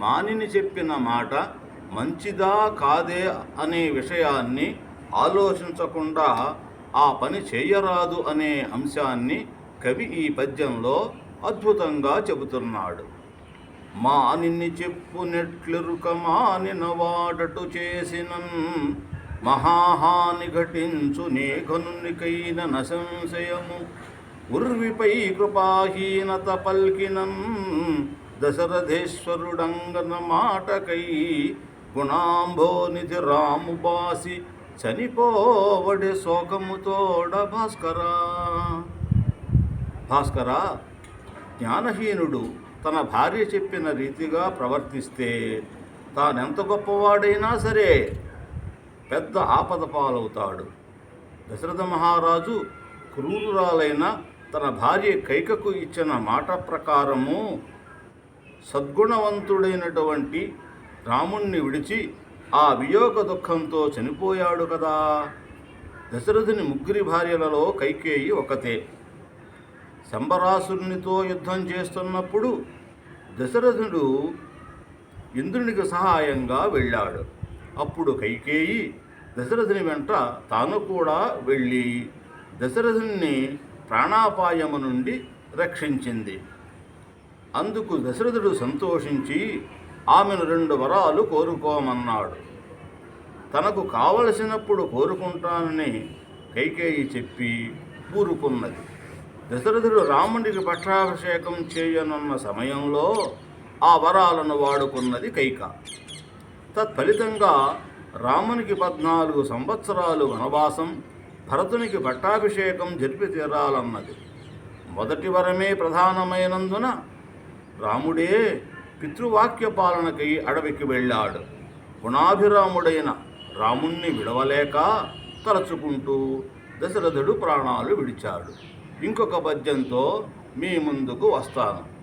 మానిని చెప్పిన మాట మంచిదా కాదే అనే విషయాన్ని ఆలోచించకుండా ఆ పని చేయరాదు అనే అంశాన్ని కవి ఈ పద్యంలో అద్భుతంగా చెబుతున్నాడు. మానిని చెప్పునెట్లెరుక మానిన వాడటు చేసిన మహాహాని ఘటించు నే నశంశయము ఉర్విపై కృపాహీనత పల్కినన్ దశరథేశ్వరుడంగన మాటకై గుణాంభోనిధి రాము బాసి చనిపోవడి శోకముతోడ భాస్కరా. భాస్కరా జ్ఞానహీనుడు తన భార్య చెప్పిన రీతిగా ప్రవర్తిస్తే తానెంత గొప్పవాడైనా సరే పెద్ద ఆపద పాలవుతాడు. దశరథ మహారాజు క్రూరురాలైన తన భార్య కైకకు ఇచ్చిన మాట ప్రకారము సద్గుణవంతుడైనటువంటి రాముణ్ణి విడిచి ఆ వియోగ దుఃఖంతో చనిపోయాడు కదా. దశరథుని ముగ్గురి భార్యలలో కైకేయి ఒకతే. శంబరాసురునితో యుద్ధం చేస్తున్నప్పుడు దశరథుడు ఇంద్రునికి సహాయంగా వెళ్ళాడు. అప్పుడు కైకేయి దశరథుని వెంట తాను కూడా వెళ్ళి దశరథుని ప్రాణాపాయము నుండి రక్షించింది. అందుకు దశరథుడు సంతోషించి ఆమెను రెండు వరాలు కోరుకోమన్నాడు. తనకు కావలసినప్పుడు కోరుకుంటానని కైకేయి చెప్పి ఊరుకున్నది. దశరథుడు రాముడికి పట్టాభిషేకం చేయనున్న సమయంలో ఆ వరాలను వాడుకున్నది కైక. తత్ఫలితంగా రామునికి పద్నాలుగు సంవత్సరాలు వనవాసం భరతునికి పట్టాభిషేకం జరిపి తీరాలన్నది. మొదటి వరమే ప్రధానమైనందున రాముడే పితృవాక్య పాలనకై అడవికి వెళ్ళాడు. గుణాభిరాముడైన రాముణ్ణి విడవలేక తలచుకుంటూ దశరథుడు ప్రాణాలు విడిచాడు. ఇంకొక పద్యంతో మీ ముందుకు వస్తాను.